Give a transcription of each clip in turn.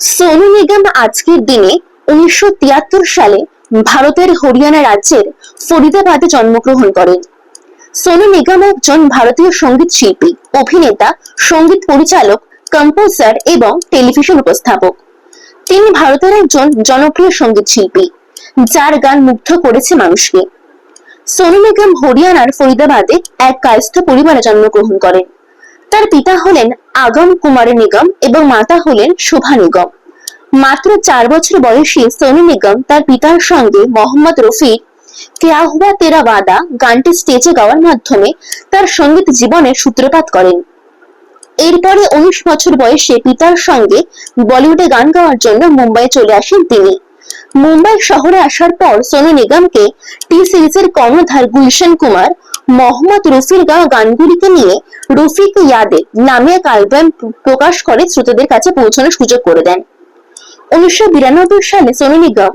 সোনু নিগম আজকের দিনে উনিশশো তিয়াত্তর সালে ভারতের হরিয়ানা রাজ্যের ফরিদাবাদে জন্মগ্রহণ করেন। সোনু নিগম একজন ভারতীয় সংগীত শিল্পী, অভিনেতা, সংগীত পরিচালক কম্পোজার এবং টেলিভিশন উপস্থাপক। তিনি ভারতের একজন জনপ্রিয় সংগীত শিল্পী, যার গান মুগ্ধ করেছে মানুষকে। সোনু নিগম হরিয়ানার ফরিদাবাদে এক কায়স্থ পরিবারে জন্মগ্রহণ করেন। তার পিতা হলেন আগম কুমার নিগম এবং মাতা হলেন শোভা নিগম। মাত্র চার বছর বয়সী সোনু নিগম তার পিতার সঙ্গে মোহাম্মদ রফির কেয়া হুয়া তেরা ওয়াদা গানটি স্টেজে গাওয়ার মাধ্যমে তার সংগীত জীবনের সূত্রপাত করেন। এরপরে উনিশ বছর বয়সে পিতার সঙ্গে বলিউডে গান গাওয়ার জন্য মুম্বাই চলে আসেন তিনি। মুম্বাই শহরে আসার পর সোনু নিগমকে টি সিরিজের কর্ণধার গুলশন কুমার মোহাম্মদ রফির গাওয়া গানগুলিকে নিয়ে রফিক ইয়াদে নামে এক অ্যালবাম প্রকাশ করে শ্রোতাদের কাছে পৌঁছানোর সুযোগ করে দেন। উনিশশো বিরানব্বই সালে সোনু নিগম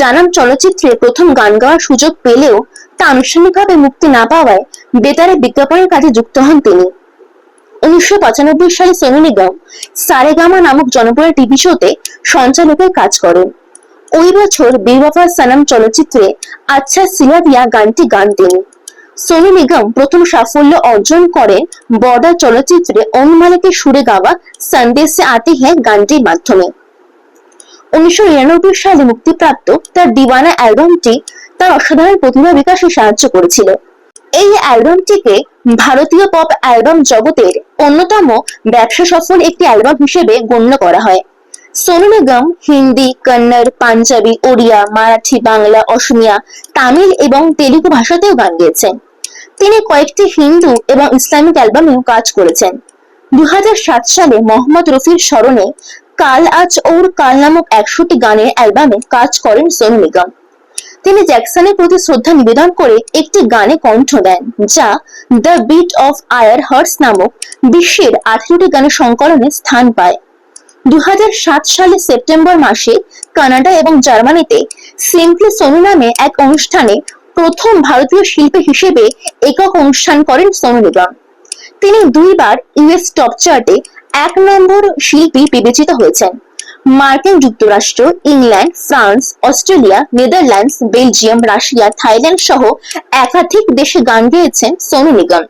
জানাম চলচ্চিত্রে প্রথম গান গাওয়ার সুযোগ পেলেও তা আনুষ্ঠানিকভাবে মুক্তি না পাওয়ায় বেতারে বিজ্ঞাপনের কাজে যুক্ত হন তিনি। উনিশশো পঁচানব্বই সালে সোনু নিগম সারেগামা নামক জনপ্রিয় টিভি শোতে সঞ্চালকের কাজ করেন। ওই বছর বেওয়াফা সানাম চলচ্চিত্রে আচ্ছা সিলাদিয়া গানটি গান তিনি। সোনু নিগম প্রথম সাফল্য অর্জন করেন বর্ডার চলচ্চিত্রে অনুমালিকের সুরে গাওয়া সন্দেশে আতে হ্যাঁ গানটির মাধ্যমে। উনিশশো নিরানব্বই সালে মুক্তিপ্রাপ্ত তার দিওয়ানা অ্যালবামটি তার অসাধারণ প্রতিভা বিকাশে সাহায্য করেছিল। এই অ্যালবামটিকে ভারতীয় পপ অ্যালবাম জগতের অন্যতম ব্যবসা সফল একটি অ্যালবাম হিসেবে গণ্য করা হয়। সোনু নিগম হিন্দি, কন্নড়, পাঞ্জাবি, ওড়িয়া, মারাঠি, বাংলা, অসমিয়া, তামিল এবং তেলুগু ভাষাতেও গান গেয়েছেন। তিনি কয়েকটি হিন্দু এবং ইসলামিক অ্যালবামেও কাজ করেছেন। দু হাজার সাত সালে মোহাম্মদ রফির স্মরণে কাল আজ ওর কাল নামক একশোটি গানের অ্যালবামে কাজ করেন সোনু নিগম তিনি জ্যাকসনের প্রতি শ্রদ্ধা নিবেদন করে একটি গানে কণ্ঠ দেন, যা the beat of our hearts নামক বিশ্বের আঠেরোটি গানের সংকলনে স্থান পায়। দু হাজার সাত সালে সেপ্টেম্বর মাসে কানাডা এবং জার্মানিতে সিম্পলি সোনু নামে এক অনুষ্ঠানে প্রথম ভারতীয় শিল্পী হিসেবে একক অনুষ্ঠান করেন সোনু নিগম তিনি দুইবার ইউএস টপ চার্টে এক নম্বর শিল্পী বিবেচিত হয়েছেন। মার্কিন যুক্তরাষ্ট্র, England, France, Australia, Netherlands, Belgium, Russia, Thailand সহ একাধিক দেশে গান গেয়েছেন সোনু নিগম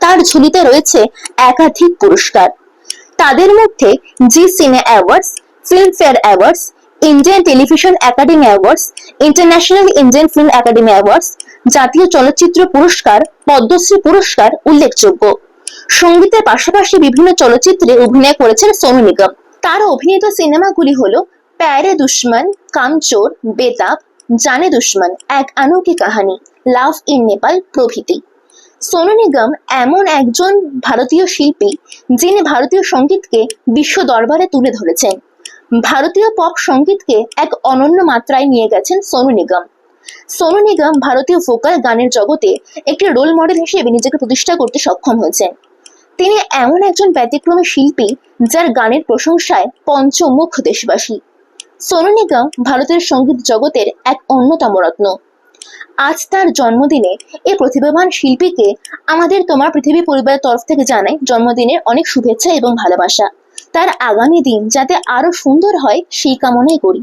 তার ঝুলিতে রয়েছে একাধিক পুরস্কার। তাদের মধ্যে Zee Cine awards, Filmfare awards, Indian television academy awards, international Indian film academy awards, জাতীয় চলচ্চিত্র পুরস্কার, পদ্মশ্রী পুরস্কার উল্লেখযোগ্য। সঙ্গীতের পাশাপাশি বিভিন্ন চলচ্চিত্রে অভিনয় করেছেন সোনু নিগম। তার অভিনীত সিনেমাগুলি হল প্যারে দুশ্মন, কামচোর, বেতাব, জানে দুশ্মন, এক আনোকি কাহানি লাভ ইন নেপাল প্রভৃতি। সোনু নিগম এমন একজন ভারতীয় শিল্পী যিনি ভারতীয় সঙ্গীতকে বিশ্ব দরবারে তুলে ধরেছেন। ভারতীয় পপ সঙ্গীতকে এক অনন্য মাত্রায় নিয়ে গেছেন সোনু নিগম। সোনু নিগম ভারতীয় ভোকাল গানের জগতে একটি রোল মডেল হিসেবে নিজেকে প্রতিষ্ঠা করতে সক্ষম হয়েছেন। তিনি এমন একজন ব্যতিক্রমী শিল্পী যার গানের প্রশংসায় পঞ্চমুখ দেশবাসী। সোনু নিগম ভারতের সংগীত জগতের এক অন্যতম রত্ন। আজ তার জন্মদিনে এই প্রতিভাবান শিল্পীকে আমাদের তোমার পৃথিবী পরিবারের তরফ থেকে জানাই জন্মদিনের অনেক শুভেচ্ছা এবং ভালোবাসা। তার আগামী দিন যাতে আরও সুন্দর হয়, সেই কামনাই করি।